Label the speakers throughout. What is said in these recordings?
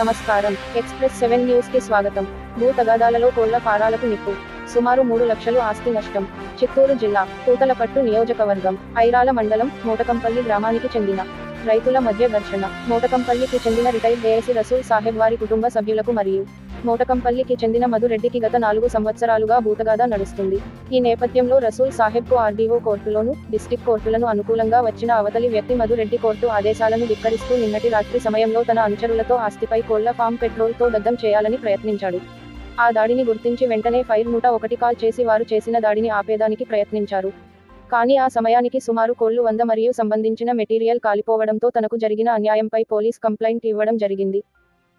Speaker 1: నమస్కారం. Express seven న్యూస్కి స్వాగతం. భూ తగాదాలలో కోళ్ళ ఫారాలకు నిప్పు. సుమారు మూడు లక్షలు ఆస్తి నష్టం. చిత్తూరు జిల్లా పూతలపట్టు నియోజకవర్గం ఐరాల మండలం మోటకంపల్లి గ్రామానికి చెందిన రైతుల మధ్య ఘర్షణ. మోటకంపల్లికి చెందిన రిటైర్డ్ ఏఎసి రసూల్ సాహెబ్ వారి కుటుంబ సభ్యులకు మరియు మోటకంపల్లికి చెందిన మధురెడ్డికి గత నాలుగు సంవత్సరాలుగా భూతగాథ నడుస్తుంది. ఈ నేపథ్యంలో రసూల్ సాహెబ్కు ఆర్డీఓ కోర్టులోను డిస్టిక్ కోర్టులను అనుకూలంగా వచ్చిన అవతలి వ్యక్తి మధురెడ్డి కోర్టు ఆదేశాలను ధిక్కరిస్తూ నిన్నటి రాత్రి సమయంలో తన అనుచరులతో ఆస్తిపై కోళ్ళ ఫామ్ పెట్రోల్తో దద్దం చేయాలని ప్రయత్నించాడు. ఆ దాడిని గుర్తించి వెంటనే ఫైర్ నూట ఒకటి కాల్ చేసి వారు చేసిన దాడిని ఆపేదానికి ప్రయత్నించారు. కానీ ఆ సమయానికి సుమారు కోళ్ళు వంద మరియు సంబంధించిన మెటీరియల్ కాలిపోవడంతో తనకు జరిగిన అన్యాయంపై పోలీస్ కంప్లైంట్ ఇవ్వడం జరిగింది.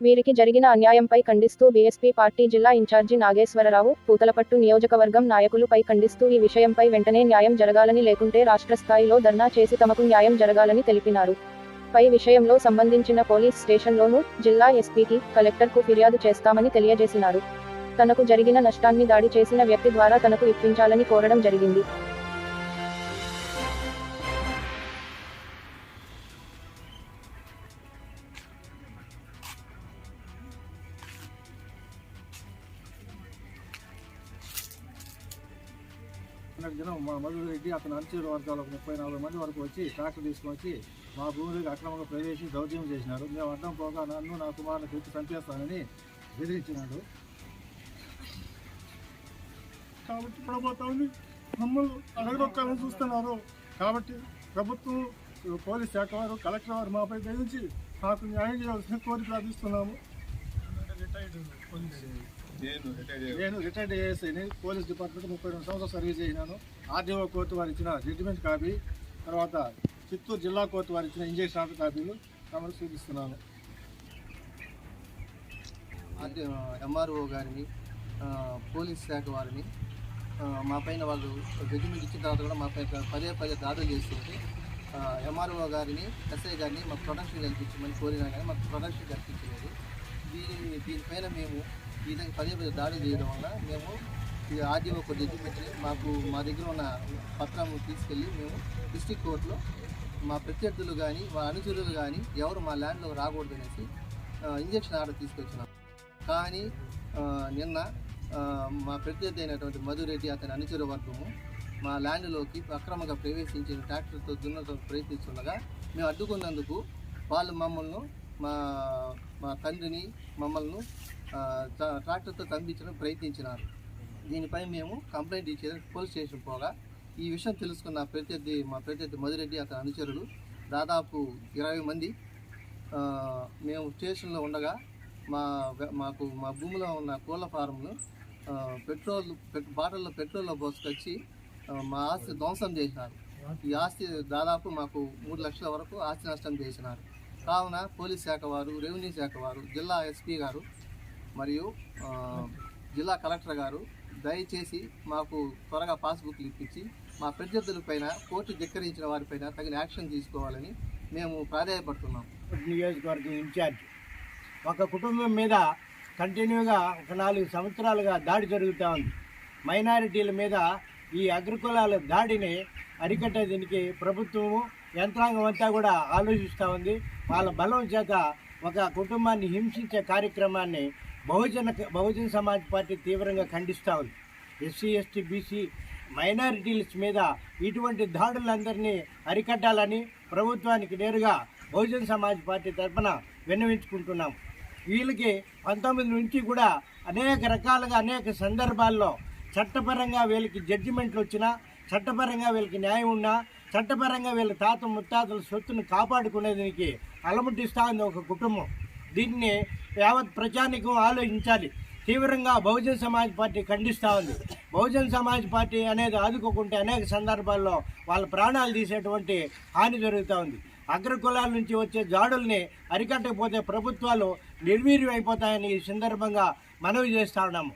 Speaker 1: వీరికి జరిగిన అన్యాయంపై ఖండిస్తూ బీఎస్పీ పార్టీ జిల్లా ఇన్ఛార్జి నాగేశ్వరరావు పూతలపట్టు నియోజకవర్గం నాయకులుపై ఖండిస్తూ ఈ విషయంపై వెంటనే న్యాయం జరగాలని లేకుంటే రాష్ట్ర స్థాయిలో ధర్నా చేసి తమకు న్యాయం జరగాలని తెలిపినారు. పై విషయంలో సంబంధించిన పోలీస్ స్టేషన్లోనూ జిల్లా ఎస్పీకి కలెక్టర్కు ఫిర్యాదు చేస్తామని తెలియజేసినారు. తనకు జరిగిన నష్టాన్ని దాడి చేసిన వ్యక్తి ద్వారా తనకు ఇప్పించాలని కోరడం జరిగింది.
Speaker 2: నిన్నటి దినం మా మధుర రెడ్డి అనుచరు వర్గాలు ఒక ముప్పై నాలుగు మంది వరకు వచ్చి ట్రాక్టర్ తీసుకొని వచ్చి మా భూమిలోకి అక్రమంగా ప్రవేశించి దౌర్జన్యం చేసినారు. మేము అడ్డం పోగా నన్ను నా కుమారుని తెచ్చి పంపేస్తానని బెదిరించినాడు.
Speaker 3: కాబట్టి ప్రభుత్వాన్ని మమ్మల్ని అడగదొక్కాలని చూస్తున్నారు. కాబట్టి ప్రభుత్వం పోలీస్ శాఖ వారు కలెక్టర్ వారు మాపై బెదిరించి మాకు న్యాయం చేయాల్సిన కోరి ప్రార్థిస్తున్నాము
Speaker 2: నేను రిటైర్డ్ ఏఎస్ఐని పోలీస్ డిపార్ట్మెంట్ ముప్పై రెండు సంవత్సరాలు సర్వీస్ చేసినాను. ఆర్డీఓ కోర్టు వారు ఇచ్చిన జడ్జిమెంట్ కాపీ తర్వాత చిత్తూరు జిల్లా కోర్టు వారు ఇచ్చిన ఇంజక్షన్ ఆర్డర్ కాపీలు తమకు చూపిస్తున్నాను.
Speaker 4: అది ఎంఆర్ఓ గారిని పోలీస్ శాఖ వారిని మా పైన వాళ్ళు జడ్జిమెంట్ ఇచ్చిన తర్వాత కూడా మా పైన పదే పదే దాడులు చేస్తుంటే ఎంఆర్ఓ గారిని ఎస్ఐ గారిని మాకు ప్రొడక్షన్ కల్పించమని కోరినా కానీ మాకు ప్రొడక్షన్ కల్పించలేదు. దీని దీనిపైన మేము ఈ పదే పదే దాడి చేయడం వల్ల మేము ఈ ఆర్డీఓ ఒక జడ్జిమెంట్ మాకు మా దగ్గర ఉన్న పత్రం తీసుకెళ్ళి మేము డిస్టిక్ కోర్టులో మా ప్రత్యర్థులు కానీ మా అనుచరులు కానీ ఎవరు మా ల్యాండ్లో రాకూడదు అనేసి ఇంజక్షన్ ఆర్డర్ తీసుకొచ్చినాం. కానీ నిన్న మా ప్రత్యర్థి అయినటువంటి మధురెడ్డి అతని అనుచరు వర్గము మా ల్యాండ్లోకి అక్రమంగా ప్రవేశించిన ట్రాక్టర్తో దున్నతో ప్రయత్నిస్తుండగా మేము అడ్డుకున్నందుకు వాళ్ళు మమ్మల్ని మా మా తండ్రిని మమ్మల్ని ట్రాక్టర్తో తంపించడం ప్రయత్నించినారు. దీనిపై మేము కంప్లైంట్ ఇచ్చేది పోలీస్ స్టేషన్ పోగా ఈ విషయం తెలుసుకున్న ప్రత్యర్థి మా ప్రత్యర్థి మధురెడ్డి అతని అనుచరులు దాదాపు ఇరవై మంది. మేము స్టేషన్లో ఉండగా మా మాకు మా భూమిలో ఉన్న కోళ్ళ ఫారంను పెట్రోల్ పెట్ బాటిల్లో పెట్రోల్లో పోసుకొచ్చి మా ఆస్తి ధ్వంసం చేసినారు. ఈ ఆస్తి దాదాపు మాకు మూడు లక్షల వరకు ఆస్తి నష్టం చేసినారు. కావున పోలీస్ శాఖ వారు రెవెన్యూ శాఖ వారు జిల్లా ఎస్పీ గారు మరియు జిల్లా కలెక్టర్ గారు దయచేసి మాకు త్వరగా పాస్బుక్లు ఇప్పించి మా ప్రత్యర్థులపైన కోర్టు ధిక్కరించిన వారిపైన తగిన యాక్షన్ తీసుకోవాలని మేము ప్రాధాయపడుతున్నాం.
Speaker 5: నియోజకవర్గం ఇన్ఛార్జ్. ఒక కుటుంబం మీద కంటిన్యూగా ఒక నాలుగు సంవత్సరాలుగా దాడి జరుగుతూ ఉంది. మైనారిటీల మీద ఈ అగ్రకులాల దాడిని అరికట్టే దీనికి ప్రభుత్వము యంత్రాంగం అంతా కూడా ఆలోచిస్తూ ఉంది. వాళ్ళ బలం చేత ఒక కుటుంబాన్ని హింసించే కార్యక్రమాన్ని బహుజన బహుజన సమాజ్ పార్టీ తీవ్రంగా ఖండిస్తూ ఉంది. ఎస్సీ ఎస్టీ బీసీ మైనారిటీస్ మీద ఇటువంటి దాడులందరినీ అరికట్టాలని ప్రభుత్వానికి నేరుగా బహుజన సమాజ్ పార్టీ తరఫున విన్నవించుకుంటున్నాం. వీళ్ళకి పంతొమ్మిది నుంచి కూడా అనేక రకాలుగా అనేక సందర్భాల్లో చట్టపరంగా వీళ్ళకి జడ్జిమెంట్లు వచ్చినా చట్టపరంగా వీళ్ళకి న్యాయం ఉన్నా చట్టపరంగా వీళ్ళ తాత ముత్తాతల సొత్తును కాపాడుకునేదానికి అలమటిస్తూ ఉంది ఒక కుటుంబం. దీన్ని యావత్ ప్రజానికం ఆలోచించాలి. తీవ్రంగా బహుజన్ సమాజ్ పార్టీ ఖండిస్తూ ఉంది బహుజన్ సమాజ్ పార్టీ అనేది ఆదుకోకుంటే అనేక సందర్భాల్లో వాళ్ళ ప్రాణాలు తీసేటువంటి హాని జరుగుతూ ఉంది అగ్రకులాల నుంచి వచ్చే జాడుల్ని అరికట్టకపోతే ప్రభుత్వాలు నిర్వీర్యం అయిపోతాయని ఈ సందర్భంగా మనవి చేస్తా ఉన్నాము.